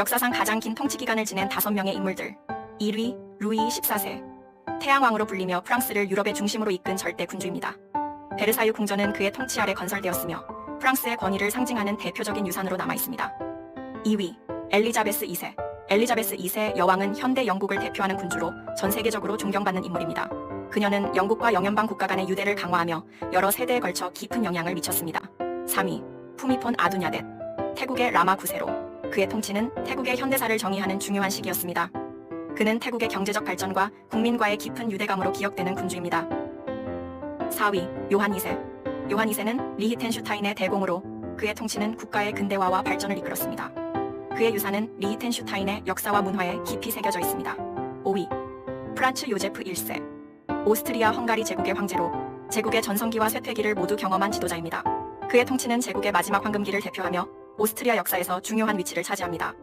역사상 가장 긴 통치 기간을 지낸 5명의 인물들. 1위 루이 14세. 태양왕으로 불리며 프랑스를 유럽의 중심으로 이끈 절대 군주입니다. 베르사유 궁전은 그의 통치 아래 건설되었으며 프랑스의 권위를 상징하는 대표적인 유산으로 남아 있습니다. 2위 엘리자베스 2세. 엘리자베스 2세 여왕은 현대 영국을 대표하는 군주로 전 세계적으로 존경받는 인물입니다. 그녀는 영국과 영연방 국가 간의 유대를 강화하며 여러 세대에 걸쳐 깊은 영향을 미쳤습니다. 3위 푸미폰 아두냐뎃. 태국의 라마 9세로. 그의 통치는 태국의 현대사를 정의하는 중요한 시기였습니다. 그는 태국의 경제적 발전과 국민과의 깊은 유대감으로 기억되는 군주입니다. 4위 요한 2세. 요한 2세는 리히텐슈타인의 대공으로 그의 통치는 국가의 근대화와 발전을 이끌었습니다. 그의 유산은 리히텐슈타인의 역사와 문화에 깊이 새겨져 있습니다. 5위 프란츠 요제프 1세. 오스트리아 헝가리 제국의 황제로 제국의 전성기와 쇠퇴기를 모두 경험한 지도자입니다. 그의 통치는 제국의 마지막 황금기를 대표하며 오스트리아 역사에서 중요한 위치를 차지합니다.